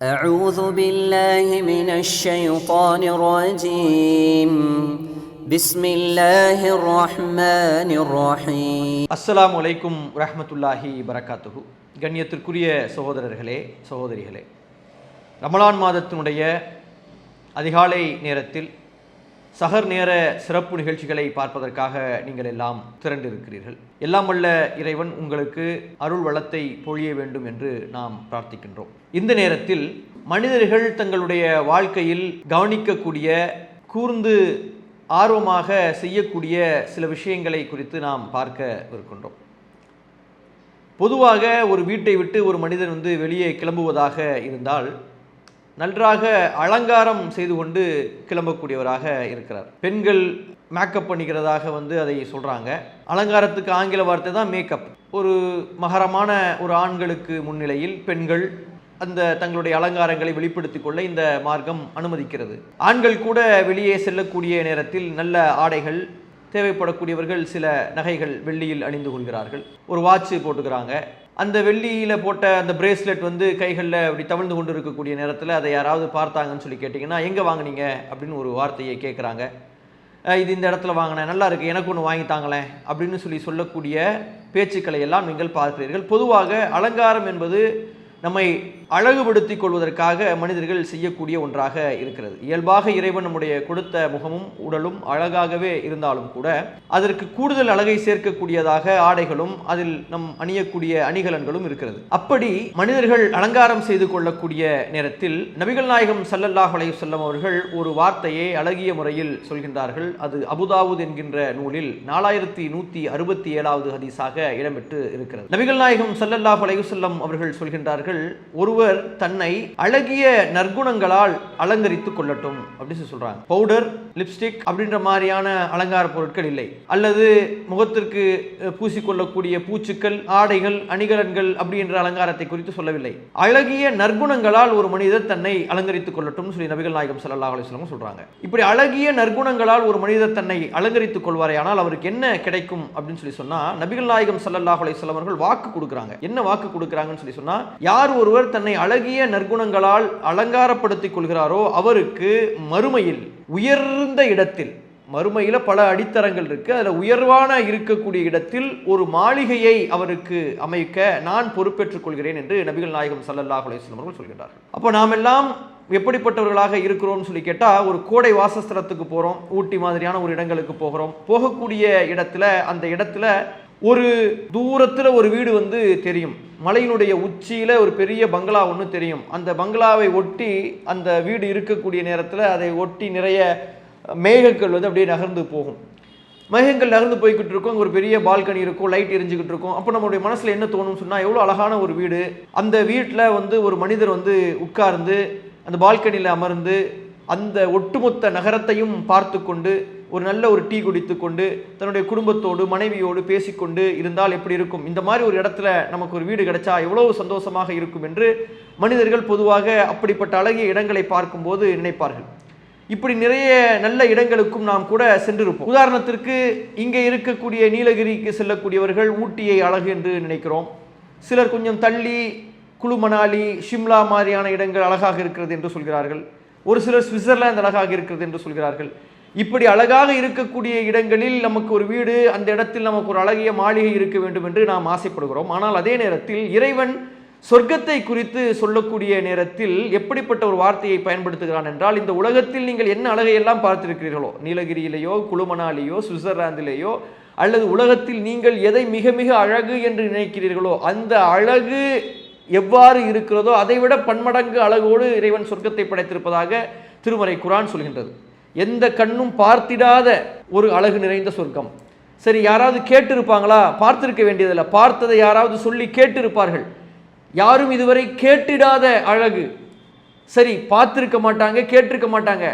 أعوذ بالله من الشيطان الرجيم بسم الله الرحمن الرحيم அஸ்ஸலாமு அலைக்கும் ரஹ்மத்துல்லாஹி வரகாத்துஹு கண்ணியத்திற்குரிய சகோதரர்களே சகோதரிகளே ரமலான் மாதத்தினுடைய அதிகாலை நேரத்தில் சகர் நேர சிறப்பு நிகழ்ச்சிகளை பார்ப்பதற்காக நீங்கள் எல்லாம் திரண்டிருக்கிறீர்கள். எல்லாம் வல்ல இறைவன் உங்களுக்கு அருள் வளத்தை பொழிய வேண்டும் என்று நாம் பிரார்த்திக்கின்றோம். இந்த நேரத்தில் மனிதர்கள் தங்களுடைய வாழ்க்கையில் கவனிக்கக்கூடிய கூர்ந்து ஆர்வமாக செய்யக்கூடிய சில விஷயங்களை குறித்து நாம் பார்க்க இருக்கின்றோம் பொதுவாக ஒரு வீட்டை விட்டு ஒரு மனிதன் வந்து வெளியே கிளம்புவதாக இருந்தால் நன்றாக அலங்காரம் செய்து கொண்டு கிளம்பக்கூடியவராக இருக்கிறார். பெண்கள் மேக்கப் பண்ணிக்கிறதாக வந்து அதை சொல்கிறாங்க அலங்காரத்துக்கு ஆங்கில வார்த்தை தான் மேக்கப் ஒரு மகரமான ஒரு ஆண்களுக்கு முன்னிலையில் பெண்கள் அந்த தங்களுடைய அலங்காரங்களை வெளிப்படுத்திக் கொள்ள இந்த மார்க்கம் அனுமதிக்கிறது. ஆண்கள் கூட வெளியே செல்லக்கூடிய நேரத்தில் நல்ல ஆடைகள் தேவைப்படக்கூடியவர்கள் சில நகைகள் வெள்ளியில் அணிந்து கொள்கிறார்கள். ஒரு வாட்சு போட்டுக்கிறாங்க. அந்த வெள்ளியில் போட்ட அந்த பிரேஸ்லெட் வந்து கைகளில் அப்படி தவிழ்ந்து கொண்டு இருக்கக்கூடிய நேரத்தில் அதை யாராவது பார்த்தாங்கன்னு சொல்லி கேட்டிங்கன்னா எங்கே வாங்குனீங்க? அப்படின்னு ஒரு வார்த்தையை கேட்குறாங்க இது இந்த இடத்துல வாங்கினேன். நல்லா இருக்குது எனக்கு ஒன்று வாங்கி தாங்களேன். அப்படின்னு சொல்லி சொல்லக்கூடிய பேச்சுக்களை எல்லாம் நீங்கள் பார்க்கிறீர்கள். பொதுவாக அலங்காரம் என்பது நம்மை அழகுபடுத்திக் கொள்வதற்காக மனிதர்கள் செய்யக்கூடிய ஒன்றாக இருக்கிறது. இயல்பாக இறைவன் நம்முடைய கொடுத்த முகமும் உடலும் அழகாகவே இருந்தாலும் கூட அதற்கு கூடுதல் அழகை சேர்க்கக்கூடியதாக ஆடைகளும் அதில் நம் அணியக்கூடிய அணிகலன்களும் இருக்கிறது. அப்படி மனிதர்கள் அலங்காரம் செய்து கொள்ளக்கூடிய நேரத்தில் நபிகள் நாயகம் சல்லல்லாஹ் அலைய செல்லம் அவர்கள் ஒரு வார்த்தையை அழகிய முறையில் சொல்கின்றார்கள். அது அபுதாவுத் என்கின்ற நூலில் நாலாயிரத்தி நூற்றி அறுபத்தி ஏழாவது ஹதீஸாக இடம்பெற்று இருக்கிறது. நபிகள் நாயகம் சல்லல்லாஹ் அலையுசல்லம் அவர்கள் சொல்கின்றார்கள் ஒரு ஒருவர் தன்னை அழகிய நற்குணங்களால் அலங்கரித்துக் கொள்ளட்டும் அப்படின்னு சொல்லி சொல்றாங்க. பவுடர் லிப்ஸ்டிக் அப்படின்ற மாதிரியான அலங்கார பொருட்கள் இல்லை. அல்லது முகத்திற்கு பூசிக்கொள்ளக்கூடிய பூச்சுக்கள் ஆடைகள் அணிகலன்கள் அப்படின்ற அலங்காரத்தை குறித்து சொல்லவில்லை. அழகிய நற்குணங்களால் ஒரு மனிதர் தன்னை அலங்கரித்துக் கொள்ளட்டும் சொல்லி நபிகள் நாயகம் சல்லா அலிஸ்லாம் சொல்கிறாங்க சொல்றாங்க. இப்படி அழகிய நற்குணங்களால் ஒரு மனிதர் தன்னை அலங்கரித்துக் கொள்வாரே அவருக்கு என்ன கிடைக்கும் அப்படின்னு சொல்லி சொன்னா நபிகள் நாயகம் ஸல்லல்லாஹு அலிஸ்லாம் அவர்கள் வாக்கு கொடுக்குறாங்க. என்ன வாக்கு கொடுக்குறாங்கன்னு சொல்லி சொன்னா யார் ஒருவர் தன்னை அழகிய நற்குணங்களால் அலங்காரப்படுத்திக் கொள்கிறாரோ அவருக்கு மறுமையில் உயர்ந்த இடத்தில் மறுமையில் பல அடித்தரங்கள் இருக்கு. அதில் உயர்வான இருக்கக்கூடிய இடத்தில் ஒரு மாளிகையை அவருக்கு அமைக்க நான் பொறுப்பேற்றுக் கொள்கிறேன் என்று நபிகள் நாயகம் சல்லல்லா அலைஹி அவர்கள் சொல்கிறார்கள். அப்போ நாம் எல்லாம் எப்படிப்பட்டவர்களாக இருக்கிறோம்னு சொல்லி கேட்டால் ஒரு கோடை வாசஸ்தலத்துக்கு போகிறோம் ஊட்டி மாதிரியான ஒரு இடங்களுக்கு போகிறோம். போகக்கூடிய இடத்துல அந்த இடத்துல ஒரு தூரத்தில் ஒரு வீடு வந்து தெரியும். மலையினுடைய உச்சியில் ஒரு பெரிய பங்களா ஒன்று தெரியும். அந்த பங்களாவை ஒட்டி அந்த வீடு இருக்கக்கூடிய நேரத்தில் அதை ஒட்டி நிறைய மேகங்கள் வந்து அப்படியே நகர்ந்து போகும். மேகங்கள் நகர்ந்து போய்கிட்டு இருக்கும். ஒரு பெரிய பால்கனி இருக்கும். லைட் எரிஞ்சுக்கிட்டு இருக்கும். அப்போ நம்மளுடைய மனசில் என்ன தோணும்னு சொன்னால் எவ்வளோ அழகான ஒரு வீடு. அந்த வீட்டில் வந்து ஒரு மனிதர் வந்து உட்கார்ந்து அந்த பால்கனியில் அமர்ந்து அந்த ஒட்டுமொத்த நகரத்தையும் பார்த்து கொண்டு ஒரு நல்ல ஒரு டீ குடித்து கொண்டு தன்னுடைய குடும்பத்தோடு மனைவியோடு பேசிக்கொண்டு இருந்தால் எப்படி இருக்கும்? இந்த மாதிரி ஒரு இடத்துல நமக்கு ஒரு வீடு கிடைச்சா எவ்வளவு சந்தோஷமாக இருக்கும் என்று மனிதர்கள் பொதுவாக அப்படிப்பட்ட அழகிய இடங்களை பார்க்கும்போது நினைப்பார்கள். இப்படி நிறைய நல்ல இடங்களுக்கும் நாம் கூட சென்றிருப்போம். உதாரணத்திற்கு இங்கே இருக்கக்கூடிய நீலகிரிக்கு செல்லக்கூடியவர்கள் ஊட்டியை அழகு என்று நினைக்கிறோம். சிலர் கொஞ்சம் தள்ளி குழு மணாலி ஷிம்லா மாதிரியான இடங்கள் அழகாக இருக்கிறது என்று சொல்கிறார்கள். ஒரு சிலர் சுவிட்சர்லாந்து அழகாக இருக்கிறது என்று சொல்கிறார்கள். இப்படி அழகாக இருக்கக்கூடிய இடங்களில் நமக்கு ஒரு வீடு அந்த இடத்தில் நமக்கு ஒரு அழகிய மாளிகை இருக்க வேண்டும் என்று நாம் ஆசைப்படுகிறோம். ஆனால் அதே நேரத்தில் இறைவன் சொர்க்கத்தை குறித்து சொல்லக்கூடிய நேரத்தில் எப்படிப்பட்ட ஒரு வார்த்தையை பயன்படுத்துகிறான் என்றால் இந்த உலகத்தில் நீங்கள் என்ன அழகையெல்லாம் பார்த்திருக்கிறீர்களோ நீலகிரியிலேயோ குழுமனாலேயோ சுவிட்சர்லாந்திலேயோ அல்லது உலகத்தில் நீங்கள் எதை மிக மிக அழகு என்று நினைக்கிறீர்களோ அந்த அழகு எவ்வாறு இருக்கிறதோ அதைவிட பன்மடங்கு அழகோடு இறைவன் சொர்க்கத்தை படைத்திருப்பதாக திருமறை குரான் சொல்கின்றது. எந்த கண்ணும் பார்த்திடாத ஒரு அழகு நிறைந்த சொர்க்கம். சரி யாராவது கேட்டிருப்பாங்களா? பார்த்திருக்க வேண்டியதில்லை. பார்த்ததை யாராவது சொல்லி கேட்டிருப்பார்கள். யாரும் இதுவரை கேட்டிடாத அழகு. சரி பார்த்துருக்க மாட்டாங்க கேட்டிருக்க மாட்டாங்க.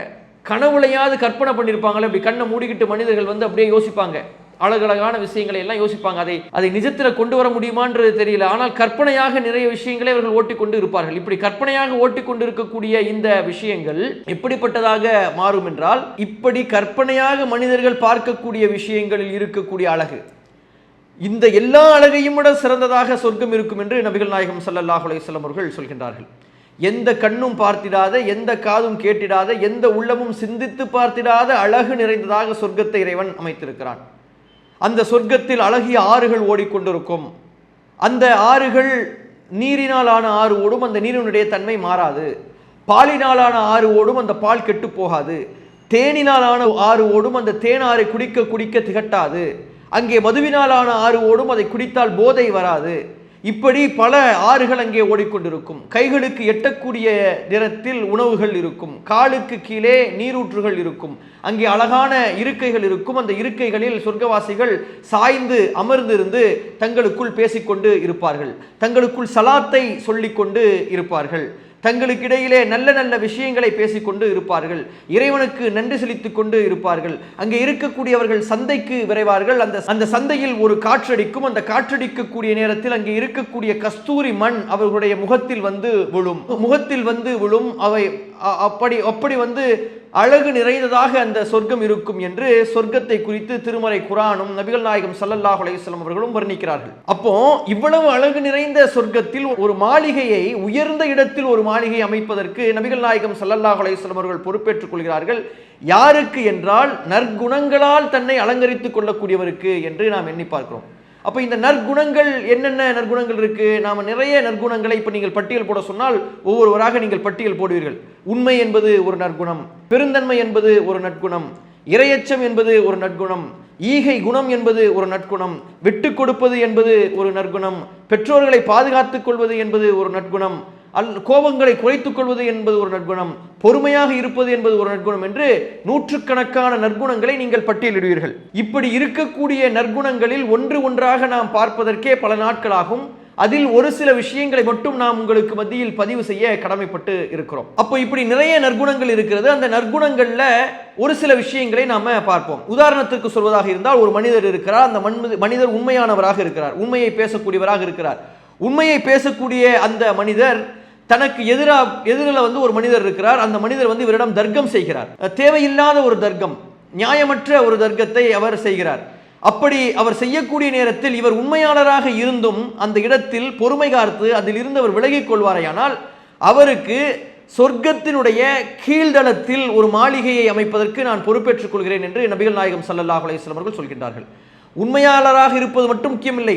கனவுலையாவது கற்பனை பண்ணியிருப்பாங்களே அப்படி கண்ணை மூடிக்கிட்டு மனிதர்கள் வந்து அப்படியே யோசிப்பாங்க. அழகழகான விஷயங்களை எல்லாம் யோசிப்பாங்க. அதை அதை நிஜத்தில் கொண்டு வர முடியுமான்றது தெரியல. ஆனால் கற்பனையாக நிறைய விஷயங்களை அவர்கள் ஓட்டிக்கொண்டு இருப்பார்கள். இப்படி கற்பனையாக ஓட்டிக்கொண்டு இருக்கக்கூடிய இந்த விஷயங்கள் எப்படிப்பட்டதாக மாறும் என்றால் இப்படி கற்பனையாக மனிதர்கள் பார்க்கக்கூடிய விஷயங்களில் இருக்கக்கூடிய அழகு. இந்த எல்லா அழகையும் விட சிறந்ததாக சொர்க்கம் இருக்கும் என்று நபிகள் நாயகம் ஸல்லல்லாஹு அலைஹி அவர்கள் சொல்கின்றார்கள். எந்த கண்ணும் பார்த்திடாத எந்த காதும் கேட்டிடாத எந்த உள்ளமும் சிந்தித்து பார்த்திடாத அழகு நிறைந்ததாக சொர்க்கத்தை இறைவன் அமைத்திருக்கிறான். அந்த சொர்க்கத்தில் அழகிய ஆறுகள் ஓடிக்கொண்டிருக்கும். அந்த ஆறுகள் நீரினால் ஆன ஆறு ஓடும் அந்த நீரினுடைய தன்மை மாறாது. பாலினாலான ஆறு ஓடும் அந்த பால் கெட்டு போகாது. தேனினாலான ஆறு ஓடும் அந்த தேனாரை குடிக்க குடிக்க திகட்டாது. அங்கே மதுவினாலான ஆறு ஓடும் அதை குடித்தால் போதை வராது. இப்படி பல ஆறுகள் அங்கே ஓடிக்கொண்டிருக்கும். கைகளுக்கு எட்டக்கூடிய நிறத்தில் உணவுகள் இருக்கும். காலுக்கு கீழே நீரூற்றுகள் இருக்கும். அங்கே அழகான இருக்கைகள் இருக்கும். அந்த இருக்கைகளில் சொர்க்கவாசிகள் சாய்ந்து அமர்ந்திருந்து தங்களுக்குள் பேசிக்கொண்டு இருப்பார்கள். தங்களுக்குள் சலாத்தை சொல்லிக்கொண்டு இருப்பார்கள். தங்களுக்கு இடையிலே நல்ல நல்ல விஷயங்களை பேசிக்கொண்டு இருப்பார்கள். இறைவனுக்கு நன்றி செலுத்திக் கொண்டு இருப்பார்கள். அங்கே இருக்கக்கூடியவர்கள் சந்தைக்கு விரைவார்கள். அந்த அந்த சந்தையில் ஒரு காற்றடிக்கும். அந்த காற்றடிக்கக்கூடிய நேரத்தில் அங்கே இருக்கக்கூடிய கஸ்தூரி மண் அவர்களுடைய முகத்தில் வந்து விழும். முகத்தில் வந்து விழும். அவை அப்படி அப்படி வந்து அழகு நிறைந்ததாக அந்த சொர்க்கம் இருக்கும் என்று சொர்க்கத்தை குறித்து திருமறை குரானும் நபிகள் நாயகம் சல்லல்லாஹ் அலைஹி அவர்களும் வர்ணிக்கிறார்கள். அப்போ இவ்வளவு அழகு நிறைந்த சொர்க்கத்தில் ஒரு மாளிகையை உயர்ந்த இடத்தில் ஒரு மாளிகை அமைப்பதற்கு நபிகள் நாயகம் சல்லல்லாஹ் அலைஹி அவர்கள் பொறுப்பேற்றுக் கொள்கிறார்கள். யாருக்கு என்றால் நற்குணங்களால் தன்னை அலங்கரித்துக் கொள்ளக்கூடியவருக்கு என்று நாம் எண்ணி பார்க்கிறோம். அப்போ இந்த நற்குணங்கள் என்னென்ன நற்குணங்கள் இருக்கு? நாம நிறைய நற்குணங்களை இப்போ நீங்கள் பட்டியல் போட சொன்னால் ஒவ்வொருவராக நீங்கள் பட்டியல் போடுவீர்கள். உண்மை என்பது ஒரு நற்குணம் பெருந்தன்மை என்பது ஒரு நற்குணம் இரையச்சம் என்பது ஒரு நற்குணம் ஈகை குணம் என்பது ஒரு நற்குணம் விட்டு கொடுப்பது என்பது ஒரு நற்குணம் பெற்றோர்களை பாதுகாத்துக் கொள்வது என்பது ஒரு நற்குணம் அல் கோபங்களை குறைத்துக் கொள்வது என்பது ஒரு நற்குணம் பொறுமையாக இருப்பது என்பது ஒரு நற்குணம் என்று நூற்றுக்கணக்கான நற்குணங்களை நீங்கள் பட்டியலிடுவீர்கள். இப்படி இருக்கக்கூடிய நற்குணங்களில் ஒன்று ஒன்றாக நாம் பார்ப்பதற்கே பல நாட்களாகும். அதில் ஒரு சில விஷயங்களை மட்டும் நாம் உங்களுக்கு மத்தியில் பதிவு செய்ய கடமைப்பட்டு இருக்கிறோம். அப்போ இப்படி நிறைய நற்குணங்கள் இருக்கிறது. அந்த நற்குணங்களில் ஒரு சில விஷயங்களை நாம பார்ப்போம். உதாரணத்துக்கு சொல்வதாக இருந்தால் ஒரு மனிதர் இருக்கிறார். அந்த மன்ம- மனிதர் உண்மையானவராக இருக்கிறார். உண்மையை பேசக்கூடியவராக இருக்கிறார். உண்மையை பேசக்கூடிய அந்த மனிதர் தனக்கு எதிராக எதிரில் வந்து ஒரு மனிதர் இருக்கிறார். அந்த மனிதர் வந்து இவரிடம் தர்க்கம் செய்கிறார். தேவையில்லாத ஒரு தர்க்கம் நியாயமற்ற ஒரு தர்க்கத்தை அவர் செய்கிறார். அப்படி அவர் செய்யக்கூடிய நேரத்தில் இவர் உண்மையாளராக இருந்தும் அந்த இடத்தில் பொறுமை காத்து அதில் இருந்து அவர் விலகிக் கொள்வாரையானால் அவருக்கு சொர்க்கத்தினுடைய கீழ்தளத்தில் ஒரு மாளிகையை அமைப்பதற்கு நான் பொறுப்பேற்றுக் கொள்கிறேன் என்று நபிகள் நாயகம் ஸல்லல்லாஹு அலைஹி அவர்கள் சொல்கின்றார்கள். உண்மையாளராக இருப்பது மட்டும் முக்கியமில்லை.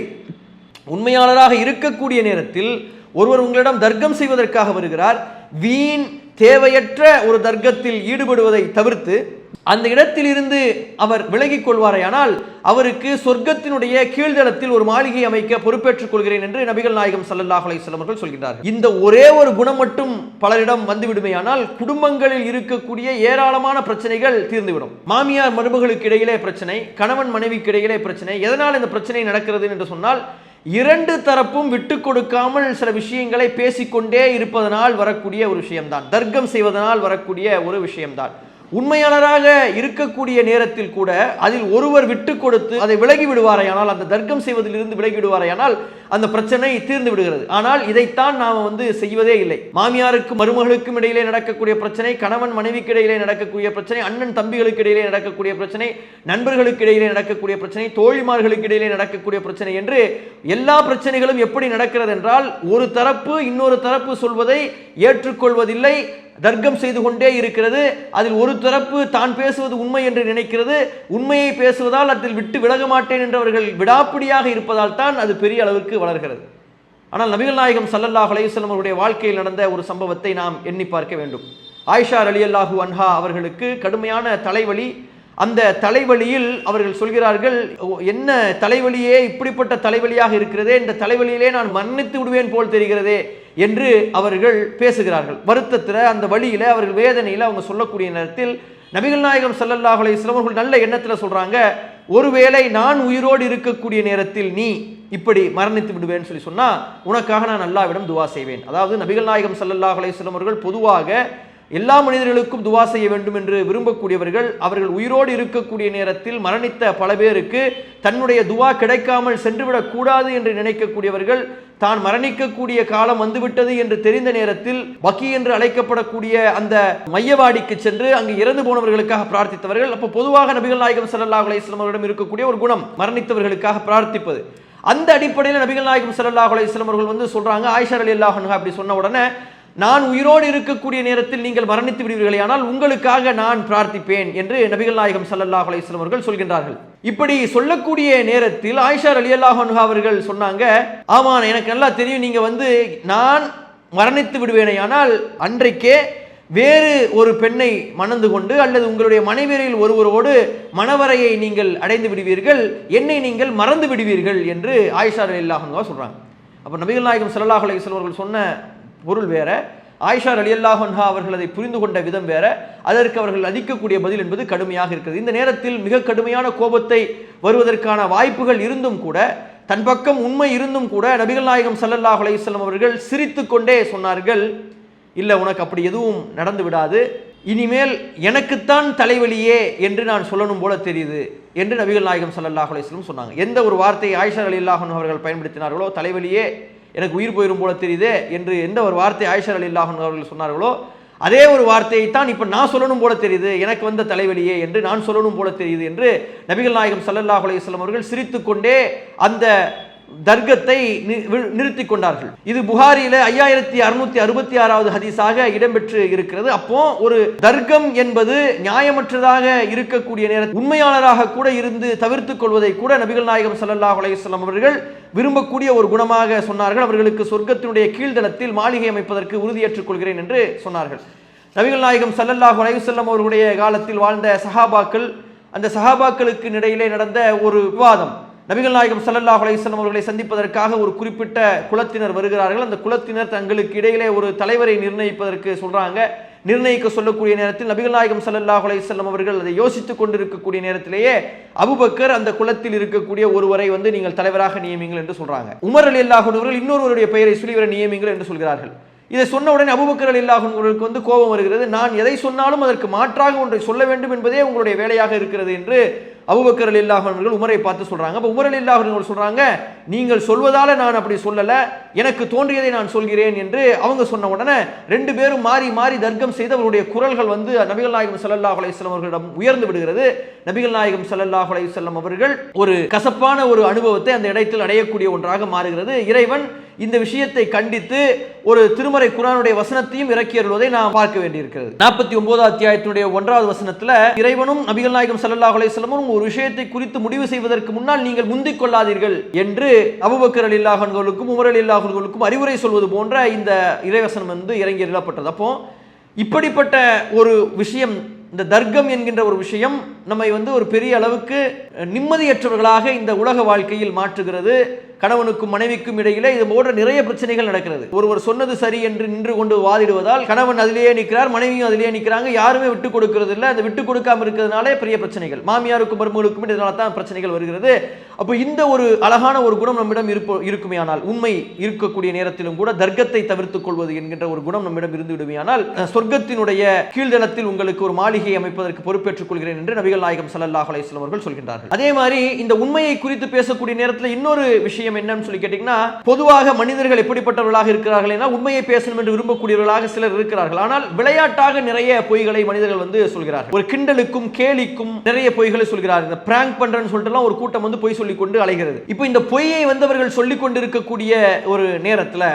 உண்மையாளராக இருக்கக்கூடிய நேரத்தில் ஒருவர் உங்களிடம் தர்க்கம் செய்வதற்காக வருகிறார். வீண் தேவையற்ற ஒரு தர்க்கத்தில் ஈடுபடுவதை தவிர்த்து அந்த இடத்தில் இருந்து அவர் விலகிக் கொள்வாரையானால் அவருக்கு சொர்க்கத்தினுடைய கீழ்தளத்தில் ஒரு மாளிகை அமைக்க பொறுப்பேற்றுக் கொள்கிறேன் என்று நபிகள் நாயகம் சல்லாஹ் அலைஹி அவர்கள் சொல்கிறார் இந்த ஒரே ஒரு குணம் மட்டும் பலரிடம் வந்துவிடுமையானால் குடும்பங்களில் இருக்கக்கூடிய ஏராளமான பிரச்சனைகள் தீர்ந்துவிடும். மாமியார் மருமகளுக்கு இடையிலே பிரச்சனை கணவன் மனைவிக்கு இடையிலே பிரச்சனை எதனால் இந்த பிரச்சனை நடக்கிறது என்று சொன்னால் இரண்டு தரப்பும் விட்டு கொடுக்காமல் சில விஷயங்களை பேசிக்கொண்டே இருப்பதனால் வரக்கூடிய ஒரு விஷயம்தான். தர்க்கம் செய்வதனால் வரக்கூடிய ஒரு விஷயம்தான். உண்மையாளராக இருக்கக்கூடிய நேரத்தில் கூட அதில் ஒருவர் விட்டு கொடுத்து அதை விலகி விடுவாரையானால் அந்த தர்க்கம் செய்வதிலிருந்து விலகி விடுவாரையானால் அந்த பிரச்சனை தீர்ந்து விடுகிறது. ஆனால் இதைத்தான் நாம் வந்து செய்வதே இல்லை. மாமியாருக்கும் மருமகளுக்கும் இடையிலே நடக்கக்கூடிய பிரச்சனை கணவன் மனைவிக்கு இடையிலே நடக்கக்கூடிய பிரச்சனை அண்ணன் தம்பிகளுக்கு இடையிலே நடக்கக்கூடிய பிரச்சனை நண்பர்களுக்கு இடையிலே நடக்கக்கூடிய பிரச்சனை தோழிமார்களுக்கு இடையிலே நடக்கக்கூடிய பிரச்சனை என்று எல்லா பிரச்சனைகளும் எப்படி நடக்கிறது என்றால் ஒரு தரப்பு இன்னொரு தரப்பு சொல்வதை ஏற்றுக்கொள்வதில்லை தர்க்கம் செய்து கொண்டே இருக்கிறது அதில் ஒரு தரப்பு தான் பேசுவது உண்மை என்று நினைக்கிறது. உண்மையை பேசுவதால் அதில் விட்டு விலக மாட்டேன் என்றவர்கள் விடாப்பிடியாக இருப்பதால் தான் அது பெரிய அளவிற்கு வளர்கிறது. ஆனால் நபிகள் நாயகம் சல்லல்லாஹ் அலையுஸ்லம் அவருடைய வாழ்க்கையில் நடந்த ஒரு சம்பவத்தை நாம் எண்ணி பார்க்க வேண்டும். ஆயிஷா ரலியல்லாஹு அன்ஹா அவர்களுக்கு கடுமையான தலைவலி அந்த தலைவலியில் அவர்கள் சொல்கிறார்கள் என்ன தலைவலியே இப்படிப்பட்ட தலைவலியாக இருக்கிறதே இந்த தலைவலியிலே நான் மன்னித்து விடுவேன் போல் தெரிகிறதே என்று அவர்கள் பேசுகிறார்கள். வருத்தத்தில் அந்த வழியில் அவர்கள் வேதனையில் அவங்க சொல்லக்கூடிய நேரத்தில் நபிகள் நாயகம் சல்லல்லாஹ் அலைஹி அவர்கள் நல்ல எண்ணத்தில் சொல்கிறாங்க ஒருவேளை நான் உயிரோடு இருக்கக்கூடிய நேரத்தில் நீ இப்படி மரணித்து விடுவேன்னு சொல்லி சொன்னால் உனக்காக நான் அல்லாவிடம் துவா செய்வேன். அதாவது நபிகள் நாயகம் சல்லல்லாஹ் அலையம் அவர்கள் பொதுவாக எல்லா மனிதர்களுக்கும் துவா செய்ய வேண்டும் என்று விரும்பக்கூடியவர்கள் அவர்கள் உயிரோடு இருக்கக்கூடிய நேரத்தில் மரணித்த பல பேருக்கு தன்னுடைய துவா கிடைக்காமல் சென்றுவிடக் கூடாது என்று நினைக்கக்கூடியவர்கள் தான் மரணிக்கக்கூடிய காலம் வந்துவிட்டது என்று தெரிந்த நேரத்தில் பக்கி என்று அழைக்கப்படக்கூடிய அந்த மையவாடிக்கு சென்று அங்கு இறந்து போனவர்களுக்காக பிரார்த்தித்தவர்கள். அப்போ பொதுவாக நபிகள் நாயகம் சல்லா அலையம் அவர்களிடம் இருக்கக்கூடிய ஒரு குணம் மரணித்தவர்களுக்காக பிரார்த்திப்பது. அந்த அடிப்படையில் நபிகள் நாயகம் ஸல்லல்லாஹு அலையம் அவர்கள் வந்து சொல்றாங்க ஆயிஷர் அலி அன்ஹா அப்படி சொன்ன உடனே நான் உயிரோடு இருக்கக்கூடிய நேரத்தில் நீங்கள் மரணித்து விடுவீர்களே ஆனால் உங்களுக்காக நான் பிரார்த்திப்பேன் என்று நபிகள் நாயகம் ஸல்லல்லாஹு அலைஹி அவர்கள் சொல்கின்றார்கள். இப்படி சொல்லக்கூடிய நேரத்தில் ஆயிஷா அலி அன்ஹா அவர்கள் சொன்னாங்க ஆமா எனக்கு நல்லா தெரியும் நீங்க வந்து நான் மரணித்து விடுவேனே ஆனால் அன்றைக்கே வேறு ஒரு பெண்ணை மணந்து கொண்டு அல்லது உங்களுடைய மனைவியரில் ஒருவரோடு மணவரையை நீங்கள் அடைந்து விடுவீர்கள் என்னை நீங்கள் மறந்து விடுவீர்கள் என்று ஆயிஷா அலி அன்ஹா சொல்றாங்க. அப்போ நபிகள் நாயகம் சல்லாஹ் அலைஹி அவர்கள் சொன்ன பொருள் வேற. ஆயிஷா அலியல்லாஹன்ஹா அவர்கள் அதை புரிந்து கொண்ட விதம் வேற. அதற்கு அவர்கள் அளிக்கக்கூடிய பதில் என்பது கடுமையாக இருக்கிறது. இந்த நேரத்தில் மிக கடுமையான கோபத்தை வருவதற்கான வாய்ப்புகள் இருந்தும் கூட தன் பக்கம் உண்மை இருந்தும் கூட நபிகள் நாயகம் சல்லல்லாஹ் அலைஹி அவர்கள் அவர்கள் சிரித்துக்கொண்டே சொன்னார்கள் இல்லை உனக்கு அப்படி எதுவும் நடந்து விடாது. இனிமேல் எனக்குத்தான் தலைவலியே என்று நான் சொல்லணும் போல தெரியுது என்று நபிகள் நாயகம் சல்லல்லாஹ் அலைஹி சொன்னாங்க. எந்த ஒரு வார்த்தையை ஆயிஷா அலி அல்லாஹன் அவர்கள் பயன்படுத்தினார்களோ தலைவலியே எனக்கு உயிர் போயிடும் போல தெரியுதே என்று எந்த ஒரு வார்த்தை ஆயிஷர் அலி இல்லாஹன் அவர்கள் சொன்னார்களோ அதே ஒரு வார்த்தையை தான் இப்போ நான் சொல்லணும் போல தெரியுது எனக்கு வந்த தலைவலியே என்று நான் சொல்லணும் போல தெரியுது என்று நபிகள் நாயகம் சல்லல்லாஹ் அலையம் வஸல்லம் அவர்கள் சிரித்துக்கொண்டே அந்த தர்க்கத்தை நிறுத்தி நிறுத்திக் கொண்டார்கள். இது புகாரியில ஐயாயிரத்தி அறுநூத்தி அறுபத்தி ஆறாவது ஹதீஸாக இடம்பெற்று இருக்கிறது. அப்போ ஒரு தர்க்கம் என்பது நியாயமற்றதாக இருக்கக்கூடிய நேரம் உண்மையாளராக கூட இருந்து தவிர்த்துக் கொள்வதை கூட நபிகள் நாயகம் ஸல்லல்லாஹு அலையம் அவர்கள் விரும்பக்கூடிய ஒரு குணமாக சொன்னார்கள். அவர்களுக்கு சொர்க்கத்தினுடைய கீழ்தளத்தில் மாளிகை அமைப்பதற்கு உறுதியேற்றுக் கொள்கிறேன் என்று சொன்னார்கள். நபிகள் நாயகம் சல்லல்லாஹ் அலையுசல்லம் அவர்களுடைய காலத்தில் வாழ்ந்த சஹாபாக்கள் அந்த சஹாபாக்களுக்கு இடையிலே நடந்த ஒரு விவாதம். நபிகள் நாயகம் சல்லல்லாஹ் அலையம் அவர்களை சந்திப்பதற்காக ஒரு குறிப்பிட்ட குலத்தினர் வருகிறார்கள். அந்த குலத்தினர் தங்களுக்கு இடையிலே ஒரு தலைவரை நிர்ணயிப்பதற்கு சொல்றாங்க. நிர்ணயிக்க சொல்லக்கூடிய நேரத்தில் நபிகள் நாயகம் சல்லல்லாஹ் அலையம் அவர்கள் அதை யோசித்துக் கொண்டிருக்கக்கூடிய நேரத்திலேயே அபுபக்கர் அந்த குலத்தில் இருக்கக்கூடிய ஒருவரை வந்து நீங்கள் தலைவராக நியமிங்கள் என்று சொல்றாங்க. உமர் அலி அவர்கள் இன்னொருவருடைய பெயரை சுழிவர நியமிங்கள் என்று சொல்கிறார்கள். இதை சொன்ன உடனே அபூபக்கர் அலி வந்து கோபம் வருகிறது. நான் எதை சொன்னாலும் அதற்கு மாற்றாக ஒன்றை சொல்ல வேண்டும் என்பதே உங்களுடைய வேலையாக இருக்கிறது என்று அபுபக்கர் அலி அவர்கள் உமரை பார்த்து சொல்றாங்க. அப்போ உமர் அலி சொல்றாங்க நீங்கள் சொல்வதால நான் அப்படி சொல்லல. எனக்கு தோன்றியதை நான் சொல்கிறேன் என்று அவங்க சொன்ன உடனே ரெண்டு பேரும் மாறி மாறி தர்க்கம் செய்து அவருடைய குரல்கள் வந்து நபிகள் நாயகம் ஸல்லல்லாஹு அலையம் அவர்களிடம் உயர்ந்து விடுகிறது. நபிகள் நாயகம் ஸல்லல்லாஹு அலையம் அவர்கள் ஒரு கசப்பான ஒரு அனுபவத்தை அந்த இடத்தில் அடையக்கூடிய ஒன்றாக மாறுகிறது. இறைவன் இந்த விஷயத்தை கண்டித்து ஒரு திருமறை குரானுடைய வசனத்தையும் இறக்கி அருள்வதை நாம் பார்க்க வேண்டியிருக்கிறது. நாற்பத்தி ஒன்பதாம் அத்தியாயத்தினுடைய ஒன்றாவது வசனத்துல இறைவனும் நபிகள் நாயகம் ஸல்லல்லாஹு அலையம் ஒரு விஷயத்தை குறித்து முடிவு செய்வதற்கு முன்னால் நீங்கள் முந்திக் கொள்ளாதீர்கள் என்று அபுபக்கர் அலி இல்லாஹன்களுக்கும் உமர் அலி இல்லாஹன்களுக்கும் அறிவுரை சொல்வது போன்ற இந்த இறைவசனம் வந்து இறங்கி எழுதப்பட்டது அப்போ இப்படிப்பட்ட ஒரு விஷயம் இந்த தர்க்கம் என்கின்ற ஒரு விஷயம் நம்மை வந்து ஒரு பெரிய அளவுக்கு நிம்மதியற்றவர்களாக இந்த உலக வாழ்க்கையில் மாற்றுகிறது. கணவனுக்கும் மனைவிக்கும் இடையிலே இது போன்ற நிறைய பிரச்சனைகள் நடக்கிறது. ஒருவர் சொன்னது சரி என்று நின்று கொண்டு வாதிடுவதால் கணவன் அதிலேயே நிற்கிறார் மனைவியும் அதிலேயே நிற்கிறாங்க. யாருமே விட்டு கொடுக்கிறது இல்லை அந்த விட்டு கொடுக்காம இருக்கிறதுனாலே பெரிய பிரச்சனைகள். மாமியாருக்கும் மருமகளுக்கும் இதனால தான் பிரச்சனைகள் வருகிறது. அப்போ இந்த ஒரு அழகான ஒரு குணம் நம்மிடம் இருப்போ இருக்குமே ஆனால் உண்மை இருக்கக்கூடிய நேரத்திலும் கூட தர்க்கத்தை தவிர்த்துக் கொள்வது என்கின்ற ஒரு குணம் நம்மிடம் இருந்து விடுமையானால் சொர்க்கத்தினுடைய கீழ்தளத்தில் உங்களுக்கு ஒரு மாளிகை அமைப்பதற்கு பொறுப்பேற்றுக் கொள்கிறேன் என்று நபிகள் நாயகம் சல்லாஹ் அலையம் அவர்கள் சொல்கின்றார்கள். அதே மாதிரி இந்த உண்மையை குறித்து பேசக்கூடிய நேரத்தில் இன்னொரு விஷயம் விஷயம் என்னன்னு சொல்லி கேட்டீங்கன்னா பொதுவாக மனிதர்கள் எப்படிப்பட்டவர்களாக இருக்கிறார்கள் என்றால் உண்மையை பேசணும் என்று விரும்பக்கூடியவர்களாக சிலர் இருக்கிறார்கள். ஆனால் விளையாட்டாக நிறைய பொய்களை மனிதர்கள் வந்து சொல்கிறார்கள். ஒரு கிண்டலுக்கும் கேலிக்கும் நிறைய பொய்களை சொல்கிறார்கள் இந்த பிராங்க் பண்றேன்னு சொல்லிட்டு ஒரு கூட்டம் வந்து பொய் சொல்லி கொண்டு அலைகிறது. இப்போ இந்த பொய்யை வந்தவர்கள் சொல்லி கொண்டிருக்கக்கூடிய ஒரு நேரத்தில்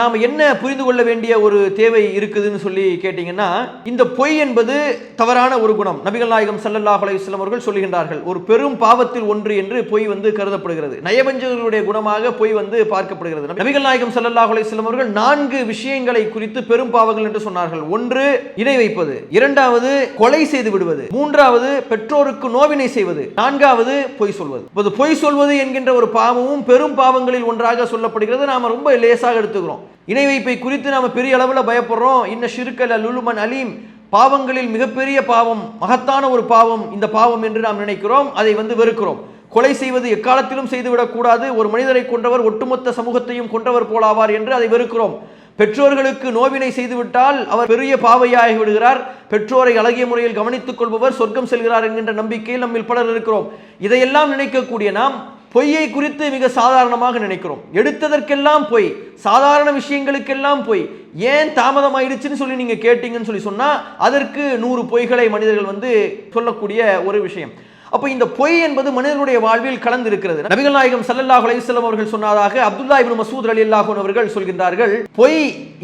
நாம் என்ன புரிந்து கொள்ள வேண்டிய ஒரு தேவை இருக்குதுன்னு சொல்லி கேட்டீங்கன்னா இந்த பொய் என்பது தவறான ஒரு குணம். நபிகள் நாயகம் சல்லல்லாஹ் அலைஹி அவர்கள் சொல்லுகின்றார்கள் ஒரு பெரும் பாவத்தில் ஒன்று என்று பொய் வந்து கருதப்படுகிறது. நயவஞ்சகர்களுடைய குணமாக பொய் வந்து பார்க்கப்படுகிறது. நபிகள் நாயகம் ஸல்லல்லாஹு அலிஸ்லம் அவர்கள் நான்கு விஷயங்களை குறித்து பெரும் பாவங்கள் என்று சொன்னார்கள். ஒன்று இணை வைப்பது. இரண்டாவது கொலை செய்து விடுவது. மூன்றாவது பெற்றோருக்கு நோவினை செய்வது. நான்காவது பொய் சொல்வது. இப்போது பொய் சொல்வது என்கின்ற ஒரு பாவமும் பெரும் பாவங்களில் ஒன்றாக சொல்லப்படுகிறது. நாம் ரொம்ப லேசாக எடுத்துக்கிறோம். இணை வைப்பை குறித்து நாம் பெரிய அளவில் பயப்படுறோம். இன்ன ஷிருக்கல் லுலுமன் அலீம். பாவங்களில் மிகப்பெரிய பாவம் மகத்தான ஒரு பாவம் இந்த பாவம் என்று நாம் நினைக்கிறோம். அதை வந்து வெறுக்கிறோம். கொலை செய்வது எக்காலத்திலும் செய்துவிடக்கூடாது ஒரு மனிதரை கொன்றவர் ஒட்டுமொத்த சமூகத்தையும் கொன்றவர் போலாவார் என்று அதை வெறுக்கிறோம். பெற்றோர்களுக்கு நோவினை செய்துவிட்டால் அவர் பெரிய பாவையாகி விடுகிறார். பெற்றோரை அழகிய முறையில் கவனித்துக் கொள்பவர் சொர்க்கம் செல்கிறார் என்கின்ற நம்பிக்கையில் நம்மில் பலர் இருக்கிறோம். இதையெல்லாம் நினைக்கக்கூடிய நாம் பொய்யை குறித்து மிக சாதாரணமாக நினைக்கிறோம். எடுத்ததற்கெல்லாம் பொய் சாதாரண விஷயங்களுக்கெல்லாம் பொய். ஏன் தாமதமாயிடுச்சுன்னு சொல்லி நீங்க கேட்டீங்கன்னு சொல்லி சொன்னா அதற்கு நூறு பொய்களை மனிதர்கள் வந்து சொல்லக்கூடிய ஒரு விஷயம். அப்போ இந்த பொய் என்பது மனிதனுடைய வாழ்வில் கலந்து இருக்கிறது நபிகள் நாயகம் சல்லல்லாஹ் அலைஹி அவர்கள் சொன்னதாக அப்துல்லா இபின் மசூத் அலி அல்லாஹூன் அவர்கள் சொல்கின்றார்கள் பொய்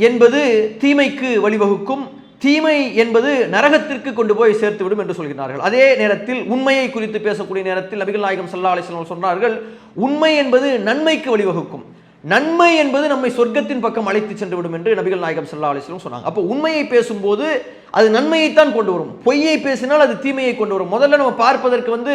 என்பது தீமைக்கு வழிவகுக்கும் தீமை என்பது நரகத்திற்கு கொண்டு போய் சேர்த்துவிடும் என்று சொல்கிறார்கள் அதே நேரத்தில் உண்மையை குறித்து பேசக்கூடிய நேரத்தில் நபிகள் நாயகம் சல்லா அலிஸ்லாம் சொன்னார்கள் உண்மை என்பது நன்மைக்கு வழிவகுக்கும் நன்மை என்பது நம்மை சொர்க்கத்தின் பக்கம் அழைத்து சென்றுவிடும் என்று நபிகள் நாயகம் சல்லா அலிஸ்லாம் சொன்னாங்க. அப்போ உண்மையை பேசும்போது அது நன்மையைத்தான் கொண்டு வரும். பொய்யை பேசினால் அது தீமையை கொண்டு வரும். முதல்ல நம்ம பார்ப்பதற்கு வந்து